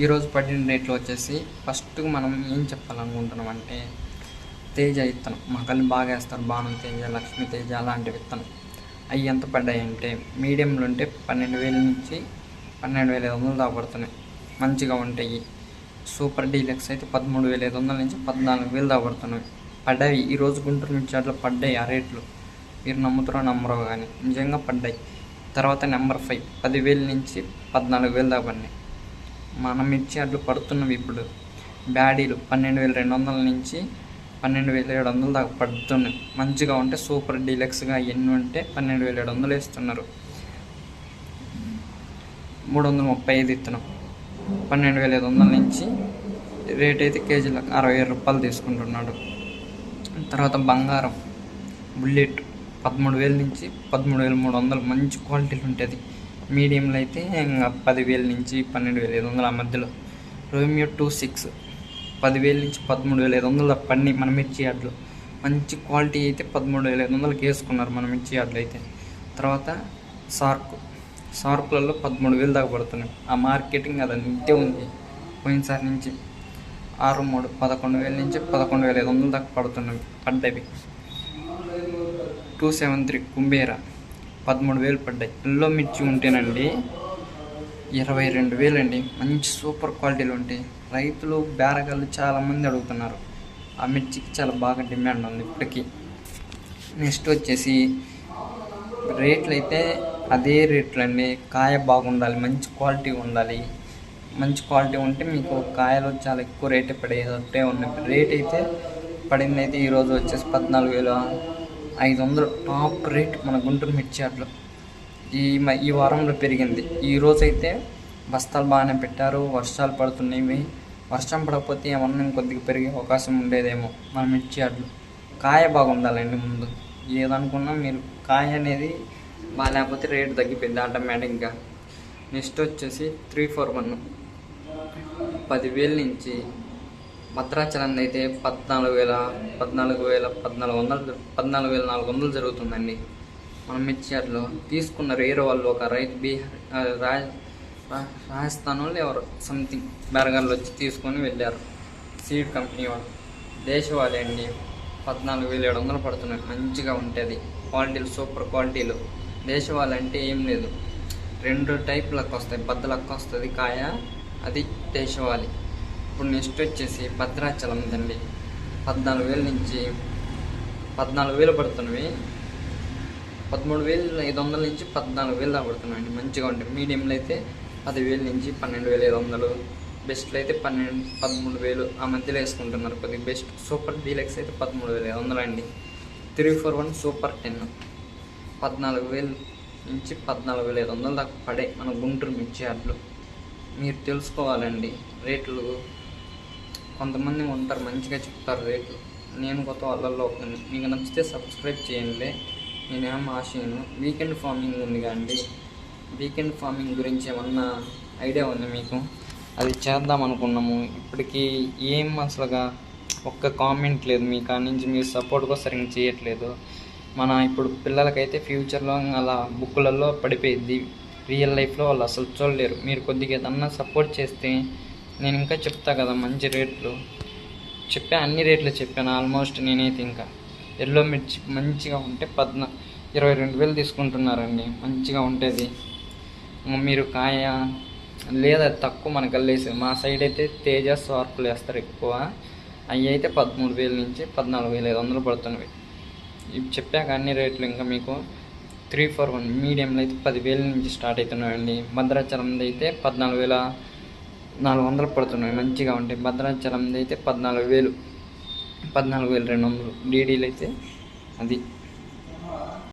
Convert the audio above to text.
ఈరోజు పడిన రేట్లు వచ్చేసి ఫస్ట్ మనం ఏం చెప్పాలనుకుంటున్నాం అంటే తేజ విత్తనం. మొక్కలు బాగా వేస్తారు. బాణం తేజ లక్ష్మీ తేజ అలాంటి విత్తనం. అవి ఎంత పడ్డాయి అంటే మీడియంలో ఉంటే పన్నెండు వేల నుంచి పన్నెండు వేల ఐదు వందలు దాకా పడుతున్నాయి. మంచిగా ఉంటాయి. సూపర్ డీలక్స్ అయితే పదమూడు వేల ఐదు వందల నుంచి పద్నాలుగు వేలు దాకా పడుతున్నాయి. పడ్డాయి. ఈరోజు గుంటూరు నుంచి అట్లా పడ్డాయి ఆ రేట్లు. మీరు నమ్ముతారో నమ్మరో కానీ నిజంగా పడ్డాయి. తర్వాత నెంబర్ ఫైవ్ పదివేల నుంచి పద్నాలుగు వేలు దాకా పడినాయి. మన మిర్చి అట్లు పడుతున్నవి ఇప్పుడు. బ్యాడీలు పన్నెండు వేల రెండు వందల నుంచి పన్నెండు వేల ఏడు వందల దాకా పడుతున్నాయి. మంచిగా ఉంటే సూపర్ డీలక్స్గా ఎన్ని ఉంటే పన్నెండు వేల ఏడు వందలు వేస్తున్నారు. మూడు వందల ముప్పై ఐదు ఇత్తనం. పన్నెండు వేల ఐదు వందల నుంచి రేట్ అయితే కేజీలకు అరవై ఏడు రూపాయలు తీసుకుంటున్నాడు. తర్వాత బంగారం బుల్లెట్ పదమూడు వేల నుంచి పదమూడు వేల మూడు వందలు మంచి క్వాలిటీలు ఉంటుంది. మీడియంలో అయితే ఇంకా పదివేల నుంచి పన్నెండు వేల ఐదు వందల ఆ మధ్యలో. రోమియో టూ సిక్స్ పదివేల నుంచి పదమూడు వేల ఐదు వందలు పన్నీ మన మిర్చి యార్డ్లో మంచి క్వాలిటీ అయితే పదమూడు వేల ఐదు వందలకి వేసుకున్నారు మన మిర్చి యార్డ్లో అయితే. తర్వాత సార్క్ సార్కులలో పదమూడు వేలు దాకా పడుతున్నాయి. ఆ మార్కెటింగ్ అది అంతే ఉంది. పోయినసారి నుంచి ఆరు మూడు పదకొండు వేల నుంచి పదకొండు వేల ఐదు వందల దాకా పడుతున్నాయి. పడ్డవి టూ సెవెన్ త్రీ కుంబేరా పదమూడు వేలు పడ్డాయి. ఎల్లో మిర్చి ఉంటేనండి ఇరవై రెండు వేలు అండి మంచి సూపర్ క్వాలిటీలు ఉంటాయి రైతులు బేరగాళ్ళు చాలామంది అడుగుతున్నారు. ఆ మిర్చికి చాలా బాగా డిమాండ్ ఉంది ఇప్పటికీ. నెక్స్ట్ వచ్చేసి రేట్లు అయితే అదే రేట్లు అండి కాయ బాగుండాలి మంచి క్వాలిటీ ఉండాలి. మంచి క్వాలిటీ ఉంటే మీకు కాయలు చాలా ఎక్కువ రేట్ పడేటట్టే ఉన్నాయి. రేట్ అయితే పడింది అయితే ఈరోజు వచ్చేసి పద్నాలుగు వేలు. ఐదు వందలు టాప్ రేట్ మన గుంటూరు మిర్చి ఈ మ- ఈ వారంలో పెరిగింది. ఈరోజైతే అయితే బస్తాలు బాగానే పెట్టారు వర్షాలు పడుతున్నాయి వర్షం పడకపోతే ఏమన్నా కొద్దిగా పెరిగే అవకాశం ఉండేదేమో మన మిర్చి అట్లు కాయ బాగుండాలండి ముందు. ఏదనుకున్నా మీరు కాయ అనేది బాగాలేకపోతే రేటు తగ్గిపోయింది ఆటోమేటిక్గా. నెక్స్ట్ వచ్చేసి త్రీ ఫోర్ వన్. పదివేల నుంచి భద్రాచలం అయితే పద్నాలుగు వేల పద్నాలుగు వేల పద్నాలుగు వందలు పద్నాలుగు వేల నాలుగు వందలు జరుగుతుందండి. మన మిర్చియార్లో తీసుకున్న రేరు వాళ్ళు ఒక రైతు బీహార్ ఆ, రా- రాజస్థాన్ వాళ్ళు ఎవరు? సంథింగ్ బెరగాల్లో వచ్చి తీసుకొని వెళ్ళారు. సీడ్ కంపెనీ వాళ్ళు. దేశవాళీ అండి. పద్నాలుగు వేల ఏడు వందలు పడుతున్నాయి. మంచిగా ఉంటుంది. క్వాలిటీలు సూపర్ క్వాలిటీలు. దేశవాళీ అంటే ఏం లేదు. రెండు టైప్లకు వస్తాయి. బద్దలకు వస్తుంది కాయ అది దేశవాళీ ఇప్పుడు నెక్స్ట్ వచ్చేసి భద్రాచలం దండి పద్నాలుగు వేల నుంచి పద్నాలుగు వేలు పడుతున్నవి. పదమూడు వేలు ఐదు వందల నుంచి పద్నాలుగు వేలు దాకా పడుతున్నాయండి. మంచిగా ఉంటాయి. మీడియంలో అయితే పదివేలు నుంచి పన్నెండు వేల ఐదు వందలు. బెస్ట్లో అయితే పన్నెండు పదమూడు వేలు ఆ మధ్యలో వేసుకుంటున్నారు కొద్దిగా బెస్ట్. సూపర్ డీలక్స్ అయితే పదమూడు వేల ఐదు వందలు అండి. Three four one super ten. పద్నాలుగు వేలు నుంచి పద్నాలుగు వేల ఐదు వందల దాకా పడే మన గుంటూరు మిర్చి అట్లు మీరు తెలుసుకోవాలండి రేట్లు. కొంతమంది ఉంటారు మంచిగా చెప్తారు రేట్లు. నేను కొత్త వాళ్ళల్లో ఒకని మీకు నచ్చితే సబ్స్క్రైబ్ చేయండి నేనేం ఆశయను వీకెండ్ ఫార్మింగ్ ఉంది కాండి వీకెండ్ ఫార్మింగ్ గురించి ఏమన్నా ఐడియా ఉంది మీకు? అది చేద్దాం అనుకున్నాము. ఇప్పటికీ ఏం అసలుగా ఒక్క కామెంట్ లేదు. మీ కాడ నుంచి మీరు సపోర్ట్ కూడా సరిగ్గా చేయట్లేదు. మన ఇప్పుడు పిల్లలకైతే ఫ్యూచర్లో అలా బుక్లలో పడిపోయింది రియల్ లైఫ్లో వాళ్ళు అసలు చూడలేరు. మీరు కొద్దిగా ఏదన్నా సపోర్ట్ చేస్తే నేను ఇంకా చెప్తా కదా మంచి రేట్లు. చెప్పా అన్ని రేట్లు చెప్పాను ఆల్మోస్ట్ నేనైతే ఇంకా. ఎల్లో మిర్చి మంచిగా ఉంటే పద్నా ఇరవై రెండు వేలు తీసుకుంటున్నారండి. మంచిగా ఉంటుంది. మీరు కాయ లేదా తక్కువ మనకు వెళ్ళేసి మా సైడ్ అయితే తేజ స్వార్పులు వేస్తారు ఎక్కువ. అవి అయితే పదమూడు వేల నుంచి పద్నాలుగు వేల ఐదు వందలు పడుతున్నవి. ఇవి చెప్పాక అన్ని రేట్లు ఇంకా మీకు త్రీ ఫోర్ వన్ మీడియంలో అయితే పదివేల నుంచి స్టార్ట్ అవుతున్నాయండి. భద్రాచలంది అయితే పద్నాలుగు వేల నాలుగు వందలు పడుతున్నాయి. మంచిగా ఉంటాయి భద్రాచలంది అయితే పద్నాలుగు వేలు. పద్నాలుగు వేలు రెండు వందలు. డీడీలు అయితే అది